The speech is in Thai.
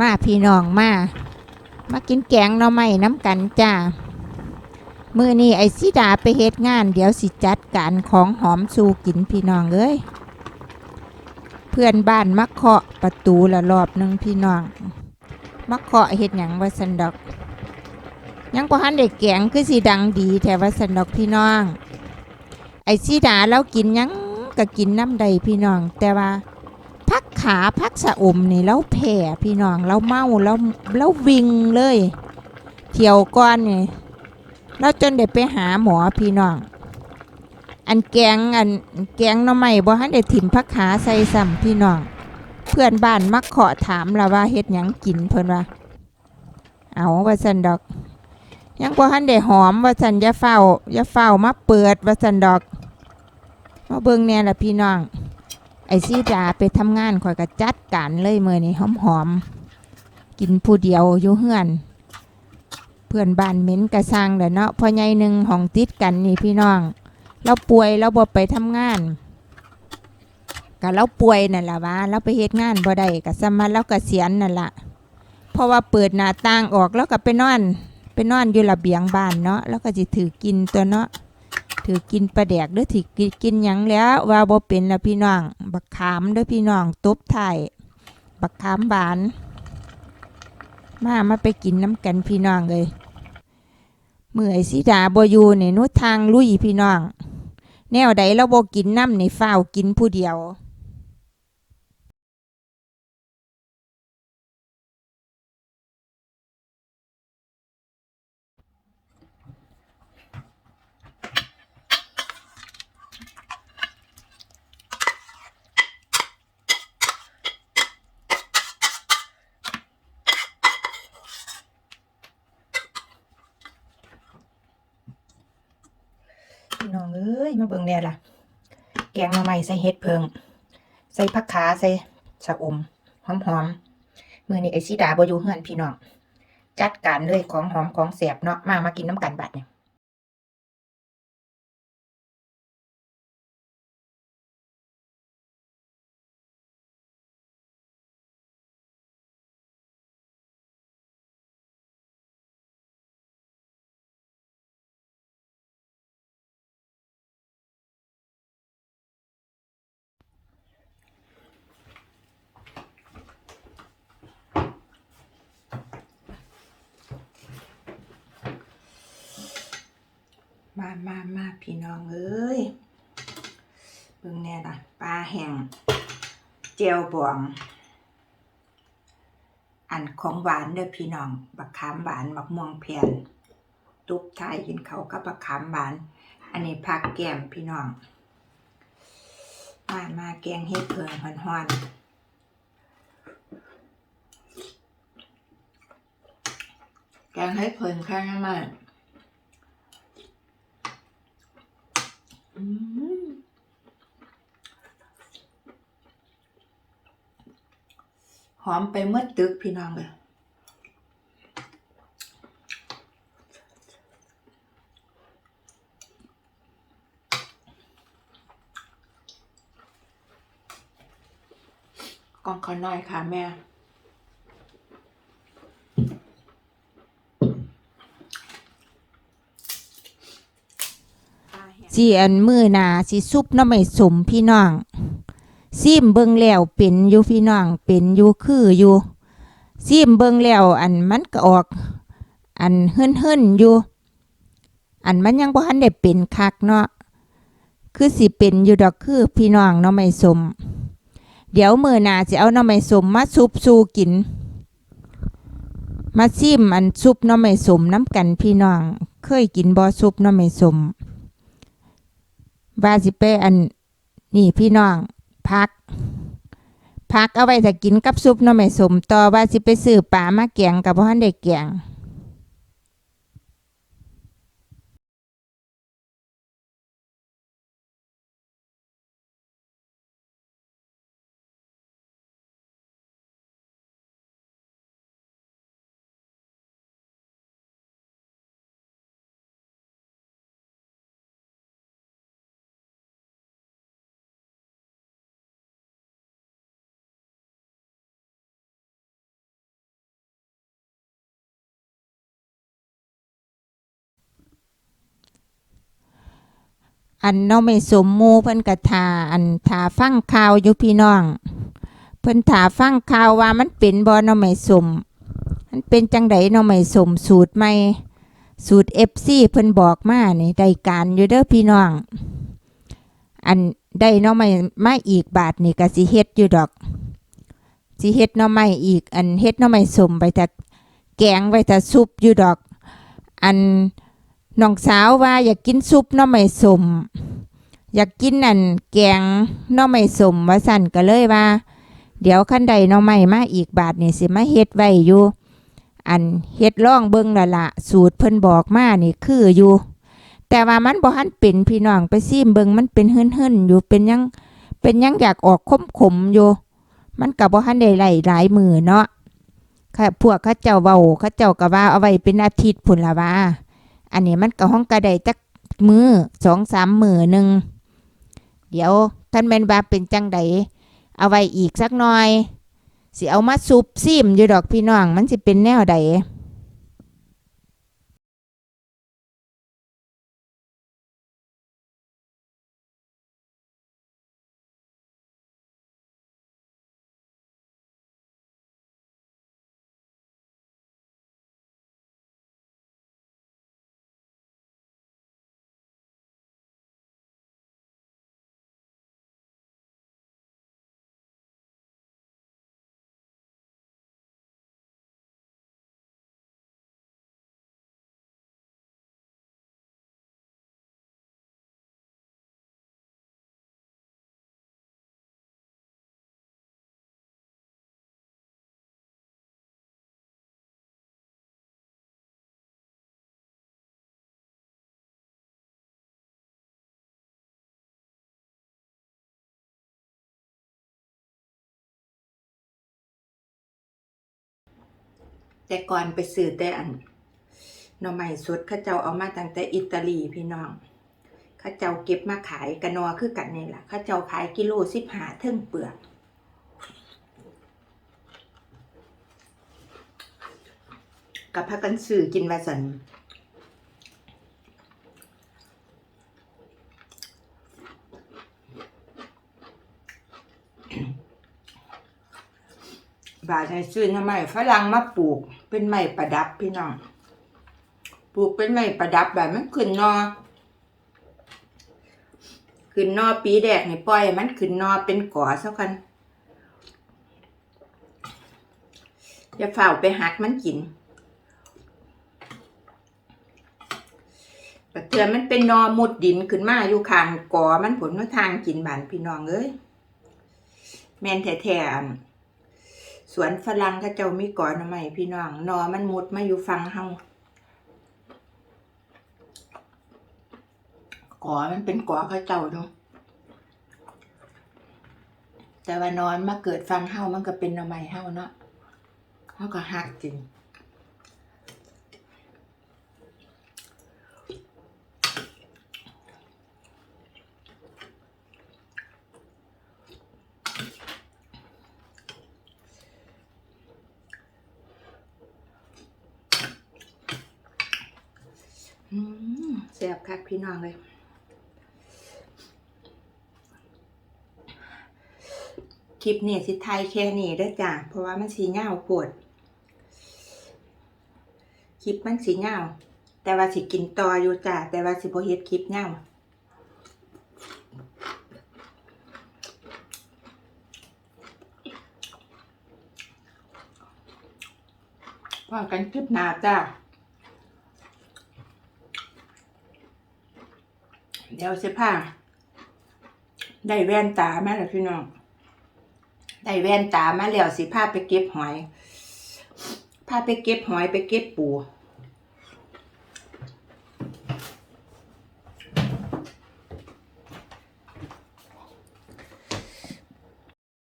มาพี่น้องมา มากินแกงหน่อไม้น้ำกันจ้ามือนี้ไอซิดาไปเฮ็ดงาน เดี๋ยวสิจัดการของหอมสู่กินพี่น้องเอ้ยเพื่อนบ้านมาเคาะประตูละรอบหนึ่งพี่น้องมาเคาะเฮ็ดหยังว่าสันดอก ยังบ่ทันได้แกงคือสิดังดีแถวว่าสันดอกพี่น้อง ไอซิดาแล้วกินยังก็กินน้ำใดพี่น้อง แต่ว่า พักขาพักสะอมนี่แล้วแผ่พี่น้องแล้วเมาแล้วแล้ววิ่งเลยเที่ยวก้อนนี่แล้วจนเด็ไปหาหมอพี่น้องอันแกงอันแกงหน่อไม้บ่ทันได้ถิ่มพักขาใส่ซ้ำพี่น้องเพื่อนบ้านมักขอถามละว่าเฮ็ดหยังกินเพิ่นว่าเอาว่าซั่นดอกยังบ่ทันได้หอมว่าซั่นอย่าเฝ้าอย่าเฝ้ามาเปิดว่าซั่นดอกมาเบิ่งแน่ล่ะพี่น้อง ไอซีดาไปทำงานคอยกระจัดการเลยเมื่อนี่หอมหอมๆกินผู้เดียวอยู่เฮือน เพื่อนบ้านเหม็นกระซังเด้อเนาะพอใหญ่หนึ่งห้องติดกันนี่พี่น้อง เราป่วยเราบ่ไปทำงานก็เราป่วยนั่นแหละวะเราไปเฮ็ดงานบ่ได้ก็สมาเรากเกษียณนั่นละเพราะว่าเปิดหน้าต่างออกแล้วก็ไปนอน ไปนอนอยู่ระเบียงบ้านเนาะแล้วก็สิถือกินตัวเนาะ ถือกินปลาแดกหรือถือกินกินหยังแล้ว ว่าบ่เป็นละพี่น้อง บักขามเด้วยพี่น้องตบไทยบักขามบาน มามาไปกินน้ำกันพี่น้องเลยเมื่อยสิดาบอยู่นี่นุทางลุยพี่น้อง แนวใดเราบ่กินน้ำในฝ้าวกินผู้เดียว พี่น้องเอ้ยมาเบิ่งแน่ล่ะ แกงมาใหม่ใส่เห็ดเพิง ใส่ผักขาใส่ชะอมหอมหอมื้อนี้ไอซีดาบอยู่เฮือนพี่น้อง จัดการเลยของหอมของแสบเนาะมามากินน้ำกันบัดเนี่ย มามามาพี่น้องเอ้ยเบิ่งแน่ล่ะปลาแห้งเจียวบองอันของหวานเด้อพี่น้องบักขามหวานบักม่วงแผ่นตุ๊บทายกินเขากับบักขามหวาน อันนี้ผักแกมพี่น้อง มามาแกงเห็ดเพิงฮ้อนๆแกงเห็ดเพินั้นมาก อืมหอมไปเมื่อตึกพี่น้องเลยกองขอหน่อยค่ะแม่ สิอันมือนาสิซุปน้ำไม่สมพี่น้องซิมเบิงแล้วเป็นอยู่พี่น้องเป็นอยู่คืออยู่ซิมเบิงแล้วอันมันก็ออก อันเฮิ่นเฮิ่นอยู่ อันมันยังบ่ทันได้เป็นคักเนาะคือสิเป็นอยู่ดอกคือพี่น้องน้ำไม่สม เดี๋ยวมือนาสิเอาน้ำไม่สมมาซุปสูกิน มาซิมอันซุปน้ำไม่สมน้ำกันพี่น้อง เคยกินบ่ซุปน้ำไม่สม ว่าสิไปอันนี่พี่น้องพักพักเอาไว้ถ้ากินกับซุปน้ำไม่สมต่อว่าสิไปซื้อปลามาแกงกับพ่อได้แกง อันเนาะไม่สมมูเพิ่นกะทาอันทาฟังข่าวอยู่พี่น้อง เพิ่นถาฟังข่าวว่ามันเป็นบ่เนาะไม่สมมันเป็นจังไดเนาะไม่สมสูตรใหม่สูตร FC เพิ่นบอกมานี่ได้การอยู่เด้อพี่น้อง อันได้เนาะไม่มาอีกบาทนี่ก็สิเฮ็ดอยู่ดอกสิเฮ็ดเนาะไม่อีก อันเฮ็ดเนาะไม่สมไปแต่แกงไว้แต่ซุปอยู่ดอก อัน น้องสาวว่าอยากกินซุปนาะไม่สมอยากกินอันแกงนาะไม่สมว่าสั่นก็เลยว่า เดี๋ยวขั้นใดนาะไม่มาอีกบาทนี่สิมาเฮ็ดไว้อยู่ อันเฮ็ดล่องเบิ่งละละสูตรเพิ่นบอกมานี่คืออยู่ แต่ว่ามันบ่ทันเป็นพี่น้องไปซิมเบิ่งมันเป็นเฮิ่นๆอยู่เป็นยังเป็นยังอยากออกคมขมอยู่มันก็บ่ทันได้ไหลหลายมือเนาะค่ะพวกเขาเจ้าเว้าเขาเจ้าก็ว่าเอาไว้เป็นอาทิตย์พุ่นละว่า อันนี้มันก็ห้องกระไดจักมือสองสามมือหนึ่งเดี๋ยวท่านแมนบาเป็นจังไดเอาไว้อีกสักหน่อย สิเอามาซุปซิมอยู่ดอกพี่น้อง มันสิเป็นแนวใด แต่ก่อนไปซื้อแต่อันหน่อไม้สดข้าเจ้าเอามาตั้งแต่อิตาลีพี่น้องข้าเจ้าเก็บมาขายกระนอคือกันนี่แหละข้าเจ้าขายกิโลสิบห้าเท่งเปลือกกับพักกันซื้อกินวาสันบาทให้ซื้อทำไมฝรั่งมาปลูก เป็นไม้ประดับพี่น้อง ปลูกเป็นไม้ประดับแบบมันขึ้นนอ ขึ้นนอปีแดกนี่ปล่อย มันขึ้นนอเป็นก่อซะกันอย่าฝ่าไปหักมันกินแต่เทือมันเป็นนอมุดดินขึ้นมาอยู่ข้างกอมันผลว่าทางกินบานพี่น้องเอ้ยแม่นแท้ๆ สวนฝรั่งเขาเจ้ามีก่อหน่อไม้พี่น้องนอมันมุดมาอยู่ฟังเฮาก่อมันเป็นก่อเขาเจ้าเนาะแต่ว่านอนมาเกิดฟังเฮามันก็เป็นหน่อไม้เฮาเนาะเฮาก็หักจริง แซ่บคักพี่น้องเลยคลิปนี้สิไทยแค่นี้เด้จ้ะเพราะว่ามันสีเงาปวดคลิปมันสีเงาแต่ว่าสิกินต่ออยู่จ้ะแต่ว่าสิโบเฮ็ดคลิปเงาวพอกันคลิปหน้าจ้ะ เดี๋ยวสิพาได้แว่นตามาแล้วพี่น้อง ได้แว่นตามาแล้วสิพาไปเก็บหอยผ้าไปเก็บหอยไปเก็บปู